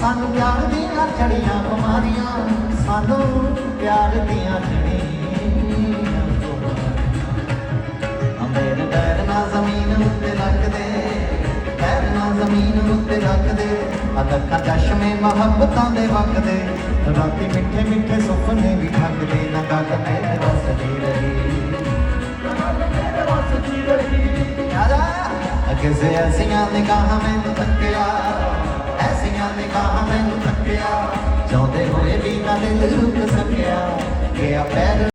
ਸਾਨੂੰ ਪਿਆਰ ਦੀਆਂ ਚੜੀਆਂ ਬਿਮਾਰੀਆਂ, ਸਾਨੂੰ ਪਿਆਰ ਦੀਆਂ ਚੜੀਆਂ ਅੰਬੇਰ ਪੈਰ ਨਾ ਜ਼ਮੀਨ ਉੱਤੇ ਰੱਖਦੇ, ਪੈਰ ਨਾ ਜ਼ਮੀਨ ਉੱਤੇ ਰੱਖਦੇ ਅਦੱਖਾਂ ਚਸ਼ਮੇ ਮੁਹੱਬਤਾਂ ਦੇ ਵਗਦੇ ਰਾਤੀ ਮਿੱਠੇ ਮਿੱਠੇ ਸੁਪਨੇ ਵੀ ਠੱਗਦੇ, ਨਾ ਗੱਲ ਮੇਰੇ ਵਸਦੀ ਰਹੀ। ਕਿਸੇ ਐਸੀਆਂ ਨਿਗਾਹਾਂ ਮੈਨੂੰ ਤੱਕਿਆ ਮੈਨੂੰ ਤੱਕਿਆ ਚਾਹੁੰਦੇ ਹੋਏ ਵੀ ਨਾ ਦਿਲ ਰੁਕ ਸਕਿਆ ਕਿ ਆ ਪੈਰ